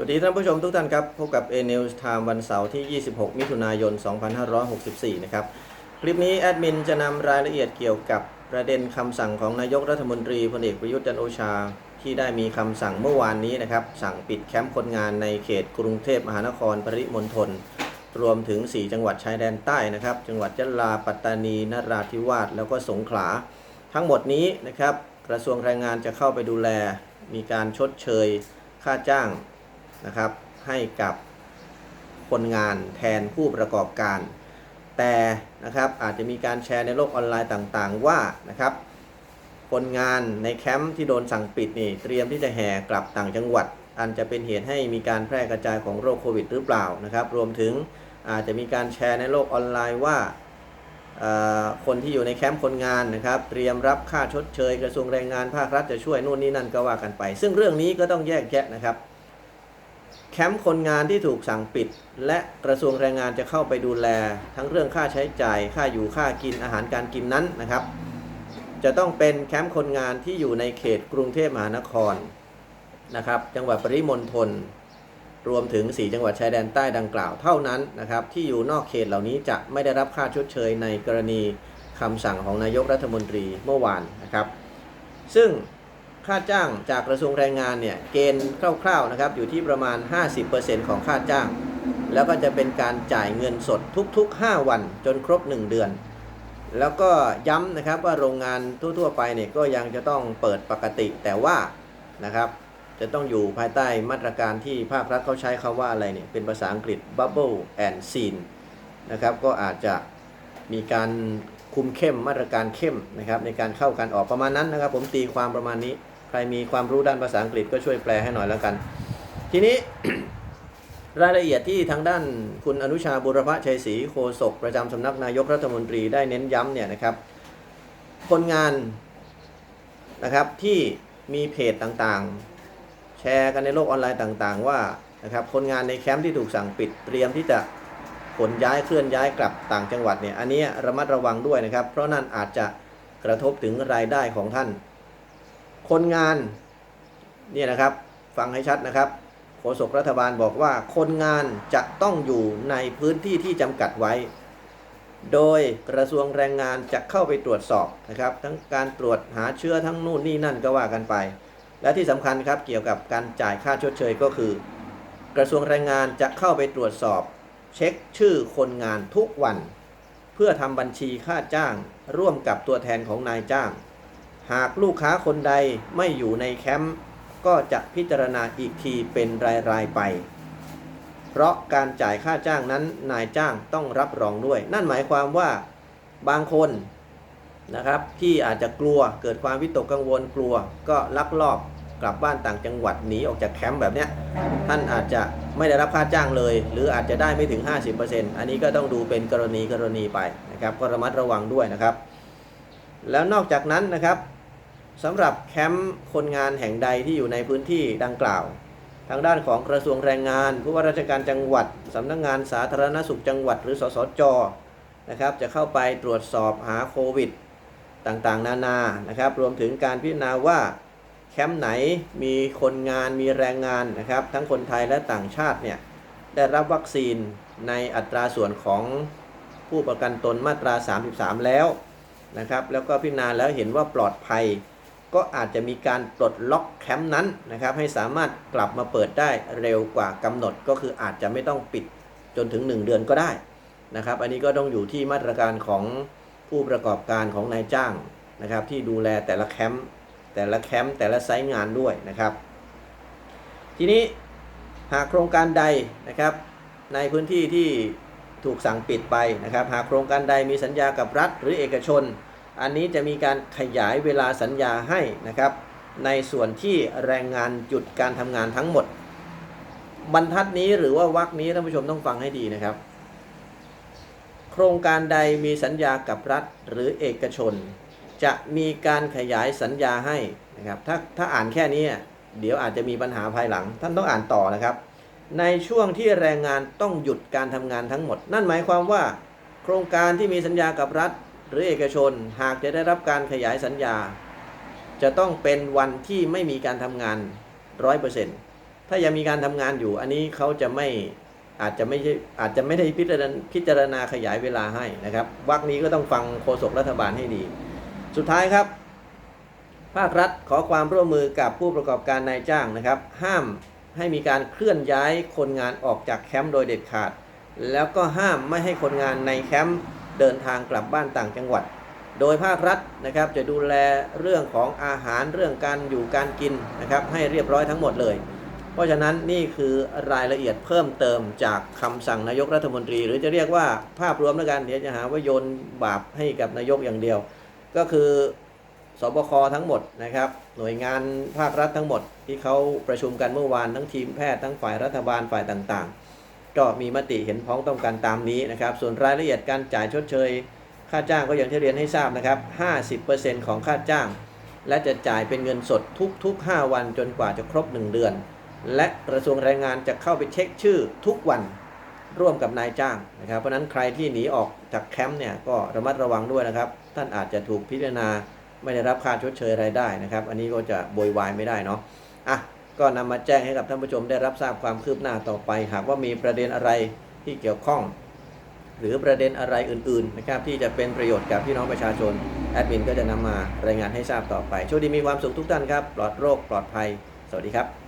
วัสดีท่านผู้ชมทุกท่านครับ พบกับ A News Time วันเสาร์ที่ 26 มิถุนายน 2564 นะครับ คลิปนี้แอดมินจะนำรายละเอียดเกี่ยวกับประเด็นคำสั่งของนายกรัฐมนตรีพลเอกประยุทธ์จันโอชา ที่ได้มีคำสั่งเมื่อวานนี้นะครับ สั่งปิดแคมป์คนงานในเขตกรุงเทพมหานครปริมณฑลรวมถึง 4 จังหวัดชายแดนใต้นะครับ จังหวัดยะลาปัตตานีนราธิวาสแล้วก็สงขลา ทั้งหมดนี้นะครับกระทรวงแรงงานจะเข้าไปดูแล มีการชดเชย ค่าจ้าง นะครับ ให้กับคนงานแทนผู้ประกอบการ แต่นะครับอาจจะมีการแชร์ในโลกออนไลน์ต่างๆ ว่านะครับ คนงานในแคมป์ที่โดนสั่งปิดนี่เตรียมที่จะแห่กลับต่างจังหวัด อันจะเป็นเหตุให้มีการแพร่กระจายของโรคโควิดหรือเปล่านะครับ รวมถึงอาจจะมีการแชร์ในโลกออนไลน์ว่าคนที่อยู่ในแคมป์คนงานนะครับ เตรียมรับค่าชดเชย กระทรวงแรงงานภาครัฐจะช่วยนู่นนี่นั่นก็ว่ากันไป ซึ่งเรื่องนี้ก็ต้องแยกแยะนะครับ แคมป์คนงานที่ถูกสั่งปิด และกระทรวงแรงงานจะเข้าไปดูแล ทั้งเรื่องค่าใช้จ่ายค่าอยู่ค่ากินอาหารการกินนั้นนะครับ จะต้องเป็นแคมป์คนงานที่อยู่ในเขตกรุงเทพมหานครนะครับ จังหวัดปริมณฑลรวมถึง 4 จังหวัดชายแดนใต้ดังกล่าวเท่านั้นนะครับ ที่อยู่นอกเขตเหล่านี้จะไม่ได้รับค่าชดเชยในกรณีคำสั่งของนายกรัฐมนตรีเมื่อวานนะครับ ซึ่ง ค่าจ้างจากกระทรวงแรงงานเนี่ยเกณฑ์คร่าวๆนะครับอยู่ที่ประมาณ 50%ของค่าจ้าง แล้วก็จะเป็นการจ่ายเงินสดทุก ๆ 5 วันจนครบ 1 เดือน แล้วก็ย้ำนะครับว่าโรงงานทั่วๆ ไปเนี่ยก็ยังจะต้องเปิดปกติแต่ว่านะครับจะต้องอยู่ภายใต้มาตรการที่ภาครัฐเขาใช้คาว่าอะไรเนี่ยเป็นภาษาอังกฤษ bubble and seal นะครับก็อาจจะมีการคุมเข้มมาตรการเข้มนะครับในการเข้าการออกประมาณนั้นนะครับ ผมตีความประมาณนี้ ใครมีความรู้ด้านภาษาอังกฤษก็ช่วยแปลให้หน่อยแล้วกัน ทีนี้ รายละเอียดที่ทางด้านคุณอนุชาบุรพชัยศรีโฆษกประจำสำนักนายกรัฐมนตรีได้เน้นย้ำเนี่ยนะครับ คนงานนะครับที่มีเพจต่างๆ แชร์กันในโลกออนไลน์ต่างๆ ว่านะครับคนงานในแคมป์ที่ถูกสั่งปิดเตรียมที่จะขนย้ายเคลื่อนย้ายกลับต่างจังหวัดเนี่ยอันนี้ระมัดระวังด้วยนะครับ เพราะนั่นอาจจะกระทบถึงรายได้ของท่าน คนงานเนี่ยนะครับฟังให้ชัดนะครับโฆษกรัฐบาลบอกว่าคนงานจะต้องอยู่ในพื้นที่ที่จำกัดไว้ โดยกระทรวงแรงงานจะเข้าไปตรวจสอบนะครับ ทั้งการตรวจหาเชื้อทั้งนู่นนี่นั่นก็ว่ากันไป และที่สำคัญครับเกี่ยวกับการจ่ายค่าชดเชยก็คือ กระทรวงแรงงานจะเข้าไปตรวจสอบ เช็คชื่อคนงานทุกวัน เพื่อทำบัญชีค่าจ้าง ร่วมกับตัวแทนของนายจ้าง หากลูกค้าคนใดไม่อยู่ในแคมป์ก็จะพิจารณาอีกทีเป็นราย ๆ ไป เพราะการจ่ายค่าจ้างนั้นนายจ้างต้องรับรองด้วย นั่นหมายความว่าบางคนนะครับที่อาจจะกลัวเกิดความวิตกกังวลกลัว ก็ลักลอบกลับบ้านต่างจังหวัดหนีออกจากแคมป์แบบเนี้ยท่านอาจจะไม่ได้รับค่าจ้างเลย หรืออาจจะได้ไม่ถึง 50%อันนี้ก็ต้องดูเป็นกรณีกรณีไปนะครับก็ระมัดระวังด้วยนะครับ แล้วนอกจากนั้นนะครับ สำหรับแคมป์คนงานแห่งใดที่อยู่ในพื้นที่ดังกล่าว ทางด้านของกระทรวงแรงงาน ผู้ว่าราชการจังหวัดสำนักงงานสาธารณสุขจังหวัดหรือสสจนะครับ จะเข้าไปตรวจสอบหาโควิด ต่างๆ นานานะครับ รวมถึงการพิจารณาว่าแคมป์ไหนมีคนงานมีแรงงานนะครับ ทั้งคนไทยและต่างชาติเนี่ยได้รับวัคซีนในอัตราส่วนของผู้ประกันตนมาตรา 33 แล้วนะครับ แล้วก็พิจารณาแล้วเห็นว่าปลอดภัย ก็อาจจะมีการปลดล็อกแคมป์นั้นนะครับ ให้สามารถกลับมาเปิดได้เร็วกว่ากำหนดก็คืออาจจะไม่ต้องปิดจนถึง 1 เดือนก็ได้นะครับ อันนี้ก็ต้องอยู่ที่มาตรการของผู้ประกอบการของนายจ้างนะครับ ที่ดูแลแต่ละแคมป์แต่ละแคมป์แต่ละไซต์งานด้วยนะครับ ทีนี้หากโครงการใดนะครับ ในพื้นที่ที่ถูกสั่งปิดไปนะครับ หากโครงการใดมีสัญญากับรัฐหรือเอกชน อันนี้จะมีการขยายเวลาสัญญาให้นะครับ ในส่วนที่แรงงานหยุดการทำงานทั้งหมด บรรทัดนี้หรือว่าวรรคนี้ท่านผู้ชมต้องฟังให้ดีนะครับ โครงการใดมีสัญญากับรัฐหรือเอกชน จะมีการขยายสัญญาให้นะครับถ้าถ้าอ่านแค่นี้เดี๋ยวอาจจะมีปัญหาภายหลัง ท่านต้องอ่านต่อนะครับ ในช่วงที่แรงงานต้องหยุดการทำงานทั้งหมด นั่นหมายความว่า โครงการที่มีสัญญากับรัฐ หรือเอกชนหากจะได้รับการขยายสัญญา จะต้องเป็นวันที่ไม่มีการทำงาน100%นถ้ายังมีการทำงานอยู่ อันนี้เขาจะไม่อาจจะไม่ใช่อาจจะไม่ได้พิจารณาพิจารณาขยายเวลาให้นะครับวรรคนี้ก็ต้องฟังโฆษกรัฐบาลให้ดี สุดท้ายครับ ภาครัฐขอความร่วมมือกับผู้ประกอบการนายจ้างนะครับ ห้ามให้มีการเคลื่อนย้ายคนงานออกจากแคมป์โดยเด็ดขาด แล้วก็ห้ามไม่ให้คนงานในแคมป์ เดินทางกลับบ้านต่างจังหวัด โดยภาครัฐนะครับจะดูแลเรื่องของอาหารเรื่องการอยู่การกินนะครับให้เรียบร้อยทั้งหมดเลย เพราะฉะนั้นนี่คือรายละเอียดเพิ่มเติมจากคำสั่งนายกรัฐมนตรี หรือจะเรียกว่าภาพรวมแล้วกันเดี๋ยวจะหาว่าโยนบาปให้กับนายกอย่างเดียว ก็คือสบคทั้งหมดนะครับหน่วยงานภาครัฐทั้งหมดที่เขาประชุมกันเมื่อวานทั้งทีมแพทย์ทั้งฝ่ายรัฐบาลฝ่ายต่างๆ ก็มีมติเห็นพ้องต้องกันตามนี้นะครับ ส่วนรายละเอียดการจ่ายชดเชย ค่าจ้างก็อย่างที่เรียนให้ทราบนะครับ 50%ของค่าจ้าง และจะจ่ายเป็นเงินสดทุกๆ 5 วันจนกว่าจะครบ 1 เดือน และกระทรวงแรงงานจะเข้าไปเช็คชื่อทุกวันร่วมกับนายจ้างนะครับ เพราะฉะนั้นใครที่หนีออกจากแคมป์เนี่ยก็ระมัดระวังด้วยนะครับ ท่านอาจจะถูกพิจารณาไม่ได้รับค่าชดเชยรายได้นะครับ อันนี้ก็จะโวยวายไม่ได้เนาะอะ ก็นำมาแจ้งให้กับท่านผู้ชมได้รับทราบความคืบหน้าต่อไป หากว่ามีประเด็นอะไรที่เกี่ยวข้อง หรือประเด็นอะไรอื่นๆนะครับที่จะเป็นประโยชน์กับพี่น้องประชาชนแอดมินก็จะนำมารายงานให้ทราบต่อไปโชคดีมีความสุขทุกท่านครับปลอดโรคปลอดภัย สวัสดีครับ